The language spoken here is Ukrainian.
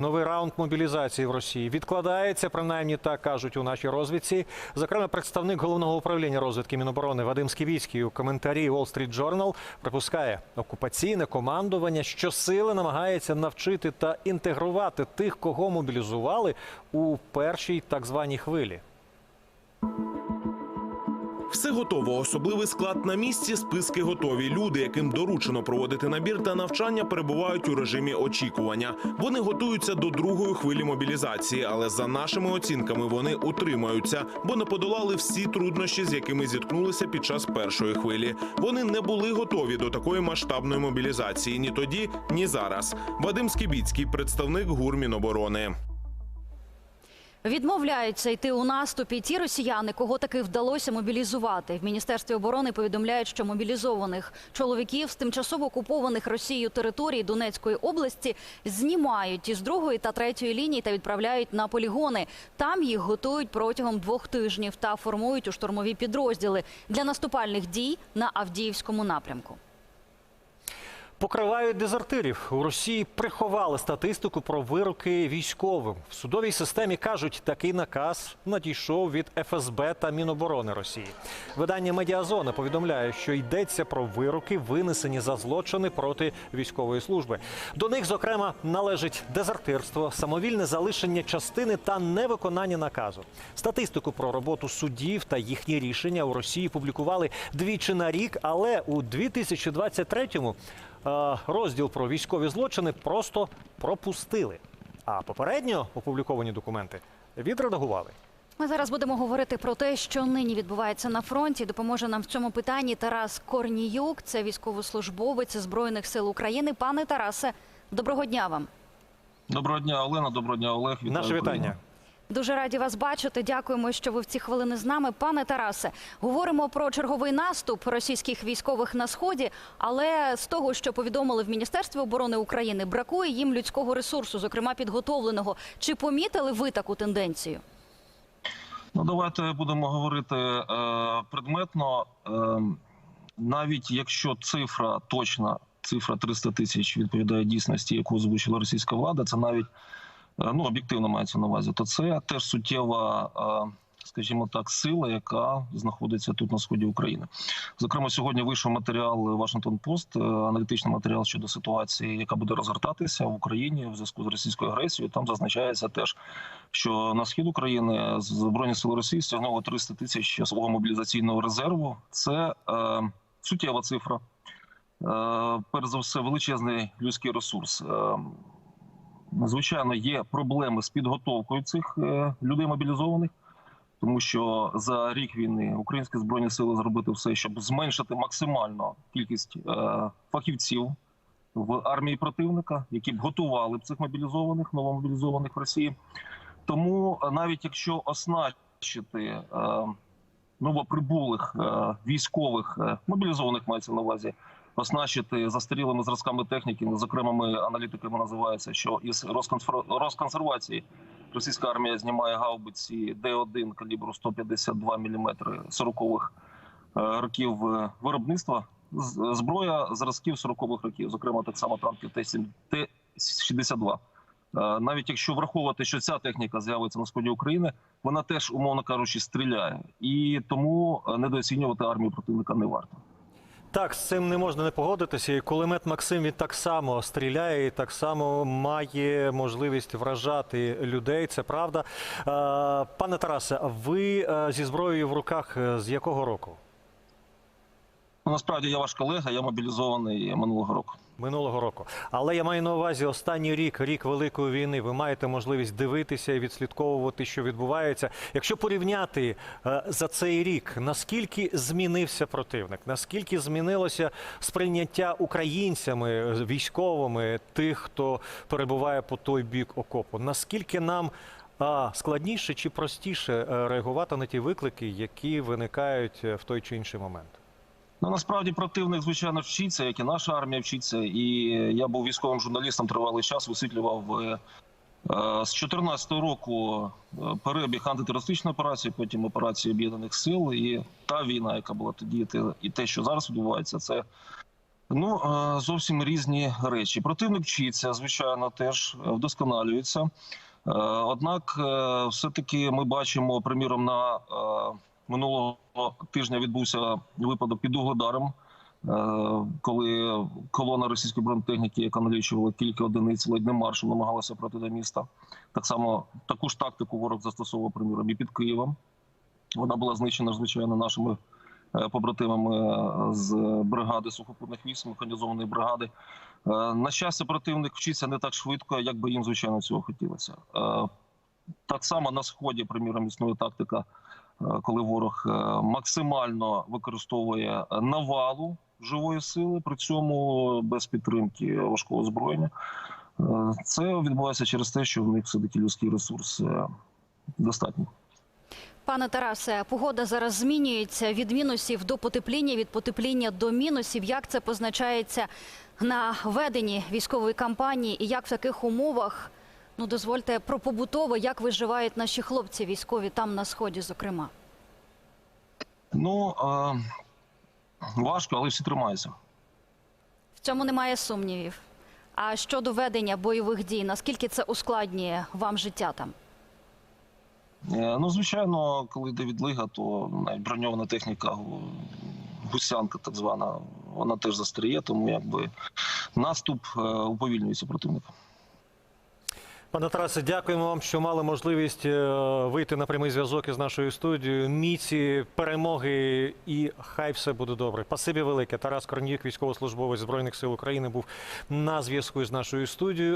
Новий раунд мобілізації в Росії відкладається, принаймні так кажуть у нашій розвідці. Зокрема, представник головного управління розвідки Міноборони Вадим Сківіцький у коментарі Wall Street Journal припускає, окупаційне командування щосили намагається навчити та інтегрувати тих, кого мобілізували у першій так званій хвилі. Все готово. Особливий склад на місці. Списки готові. Люди, яким доручено проводити набір та навчання, перебувають у режимі очікування. Вони готуються до другої хвилі мобілізації, але за нашими оцінками вони утримаються, бо не подолали всі труднощі, з якими зіткнулися під час першої хвилі. Вони не були готові до такої масштабної мобілізації ні тоді, ні зараз. Вадим Скібіцький, представник ГУР Міноборони. Відмовляються йти у наступ і ті росіяни, кого таки вдалося мобілізувати. В міністерстві оборони повідомляють, що мобілізованих чоловіків з тимчасово окупованих Росією територій Донецької області знімають із другої та третьої лінії та відправляють на полігони. Там їх готують протягом двох тижнів та формують у штурмові підрозділи для наступальних дій на Авдіївському напрямку. Покривають дезертирів. У Росії приховали статистику про вироки військовим. В судовій системі кажуть, такий наказ надійшов від ФСБ та Міноборони Росії. Видання Медіазона повідомляє, що йдеться про вироки, винесені за злочини проти військової служби. До них, зокрема, належить дезертирство, самовільне залишення частини та невиконання наказу. Статистику про роботу судів та їхні рішення у Росії публікували двічі на рік, але у 2023-му е, розділ про військові злочини просто пропустили. А попередньо опубліковані документи відредагували. Ми зараз будемо говорити про те, що нині відбувається на фронті. Допоможе нам в цьому питанні Тарас Корніюк, це військовослужбовець Збройних сил України. Пане Тарасе, доброго дня вам. Доброго дня, Олена. Доброго дня, Олег. Вітаю Наше Україну. вітання. Дуже раді вас бачити. Дякуємо, що ви в ці хвилини з нами. Пане Тарасе, говоримо про черговий наступ російських військових на сході, але з того, що повідомили в Міністерстві оборони України, бракує їм людського ресурсу, зокрема підготовленого. Чи помітили ви таку тенденцію? Ну, давайте будемо говорити е, предметно. Е, навіть якщо цифра точна, цифра 300 тисяч відповідає дійсності, яку озвучила російська влада, це навіть ну об'єктивно мається на увазі. То це теж суттєва, е, скажімо так, сила, яка знаходиться тут на сході України. Зокрема, сьогодні вийшов матеріал Вашингтон Пост, е, аналітичний матеріал щодо ситуації, яка буде розгортатися в Україні в зв'язку з російською агресією. Там зазначається теж, що на схід України збройні сили Росії стягнуло 300 тисяч свого мобілізаційного резерву. Це е, суттєва цифра. Е, перш за все, величезний людський ресурс. Звичайно, є проблеми з підготовкою цих е, людей мобілізованих, тому що за рік війни українські збройні сили зробити все, щоб зменшити максимально кількість е, фахівців в армії противника, які б готували б цих мобілізованих, новомобілізованих в Росії. Тому е, навіть якщо оснащити новоприбулих військових мобілізованих мається на увазі, оснащити застарілими зразками техніки, зокрема, ми аналітиками називається, що із розконсер- розконсервації російська армія знімає гаубиці Д-1 калібру 152 мм 40-х е, років е, виробництва. Зброя зразків 40-х років, зокрема так само танки Т-7 Т-62. Е, Навіть якщо враховувати, що ця техніка з'явиться на сході України, вона теж, умовно кажучи, стріляє, і тому е, недооцінювати армію противника не варто. Так, з цим не можна не погодитися. І кулемет Максим він так само стріляє, і так само має можливість вражати людей. Це правда. Е, Пане Тарасе, ви е, зі зброєю в руках е, з якого року? Ну, Насправді я ваш колега, я мобілізований минулого року. Минулого року. Але я маю на увазі останній рік, рік Великої війни. Ви маєте можливість дивитися і відслідковувати, що відбувається. Якщо порівняти е, за цей рік, наскільки змінився противник, наскільки змінилося сприйняття українцями, е, військовими, тих, хто перебуває по той бік окопу, наскільки нам складніше чи простіше е, реагувати на ті виклики, які виникають в той чи інший момент? Ну насправді противник, звичайно, вчиться, як і наша армія вчиться. І я був військовим журналістом тривалий час, висвітлював е, е, з 2014 року е, перебіг антитерористичної операції, потім операції об'єднаних сил. І та війна, яка була тоді, і те, що зараз відбувається, це Ну е, зовсім різні речі. Противник вчиться, звичайно, теж е, вдосконалюється. Е, Однак, е, все-таки ми бачимо, приміром, на е, минулого тижня відбувся випадок під Угледаром, е, коли колона російської бронетехніки, яка налічувала кілька одиниць, ледь не маршем намагалася пройти до міста. Так само таку ж тактику ворог застосовував, приміром, і під Києвом. Вона була знищена, звичайно, нашими е, побратимами е, з бригади сухопутних військ, механізованої бригади. На щастя, противник вчиться не так швидко, як би їм, звичайно, цього хотілося. Так само на сході, приміром, існує тактика, коли ворог е, максимально використовує навалу живої сили, при цьому без підтримки важкого озброєння. Е, Це відбувається через те, що в них все-таки людський ресурс е, достатній. Пане Тарасе, погода зараз змінюється від мінусів до потепління, від потепління до мінусів. Як це позначається на веденні військової кампанії і як в таких умовах, ну дозвольте, про побутове, як виживають наші хлопці військові там на сході, зокрема? Ну е, важко, але всі тримаються. В цьому немає сумнівів. А щодо ведення бойових дій, наскільки це ускладнює вам життя там? Е, Ну, звичайно, коли йде відлига, то навіть броньована техніка, гусянка, так звана, вона теж застріє, тому якби наступ е, уповільнюється противника. Пане Тарасе, дякуємо вам, що мали можливість е, вийти на прямий зв'язок із нашою студією. Міці, перемоги і хай все буде добре. Пасибі велике. Тарас Корнік, військовослужбовець збройних сил України, був на зв'язку із нашою студією.